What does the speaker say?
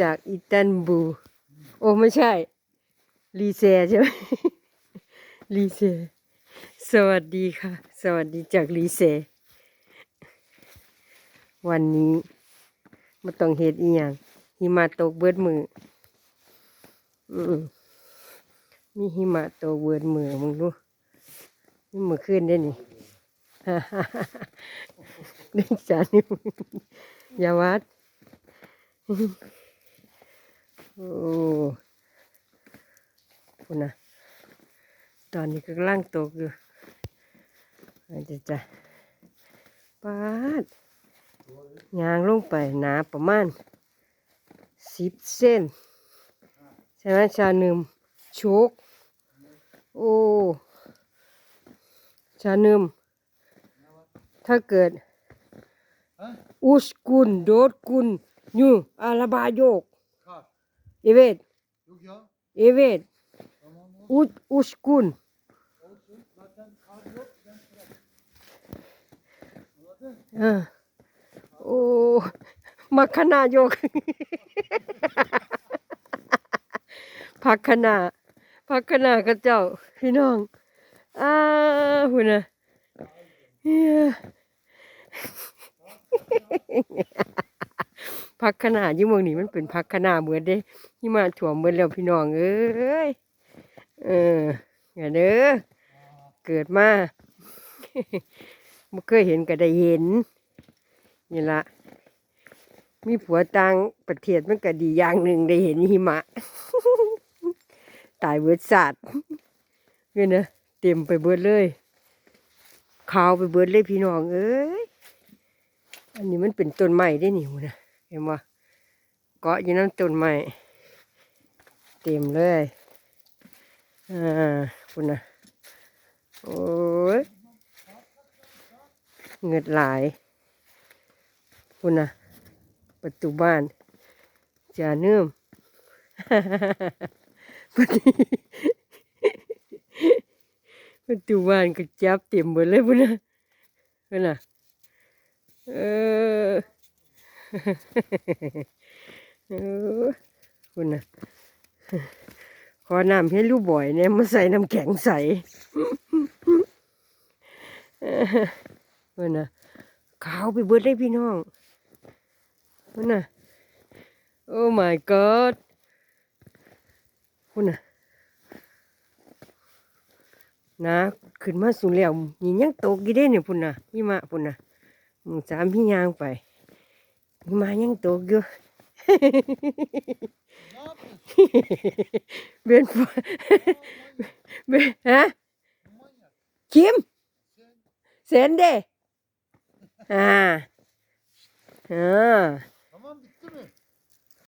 จากอิตันบู โอ้ไม่ใช่ ลีเซใช่ไหมลีเซ สวัสดีค่ะ สวัสดีจากลีเซ วันนี้มาต้องเฮ็ดอีหยังหิมะตกเบิดมืออืมมีหิมะตกเบิดมือมึงดูนี่มือขึ้นได้นี่เด็กจานี่อย่าวัด โอ้คุณนะตอนนี้กำลังตกอยู่อาจจะจะปาดยางลงไปหนาประมาณสิบเส้นใช่ไหมชาหนึ่มโชกโอ้ชาหนึ่มถ้าเกิดอุสกุลโดดกุลยูอาราบาโยก Kar. เอเวด Yok ya. เอเวด Tamam olsun. อุดอุสกุล Zaten kar yok. Ben bırak. Anladın? อ่าโอ้มักขนาโยกพักขนาพักขนากระเจ้า พี่น้อง อ้าหุ่นน่ะเฮีย พักขนายี่เมืองนี้มันเป็นพักขนาเหมือนเด้ที่มาถั่วเหมือนแล้วพี่น้องเอ้ยเอออย่าเด้อเกิดมาบ่เคยเห็นก็ได้เห็นนี่ละมีผัวต่างประเทศมันก็ดีอย่างหนึ่งได้เห็นหิมะ ตายเบิดสัตว์เนี่ยนะเต็มไปเบิดเลยขาวไปเบิดเลยพี่น้องเอ้ยอันนี้มันเป็นต้นไม้ได้หนิวนะ เห็นว่เกาะอยู่น้ำต้นไม้เต็มเลยอ่าคุณนะโอ้ยเงิดหลายคุณนะประตูบ้านจะเนื่มประตูประตูบ้านก็จับเต็มหมดเลยพุ่นนะพุ่นนะเออ เออพุ่นะขอน้ำให้ลูกบ่อยเนี่ยมาใส่น้ำแข็งใสเพื่อนน่ะขาวไปเบิดเลยพี่น้องเพื่อนน่ะโอ้ my god พุ่นน่ะนะขึ้นมาสูงแล้วนี่ยังตกกี่ได้เนี่ยพุ่นน่ะพี่มาพุ่นน่ะมึงสามพี่ยางไป พี่มายังตกอยู่ Ne yapıyorsun? เบนฟ้า เบนฮะ Manyak. คิม Sen เซนเดอ่าอ่า tamam bitti mi?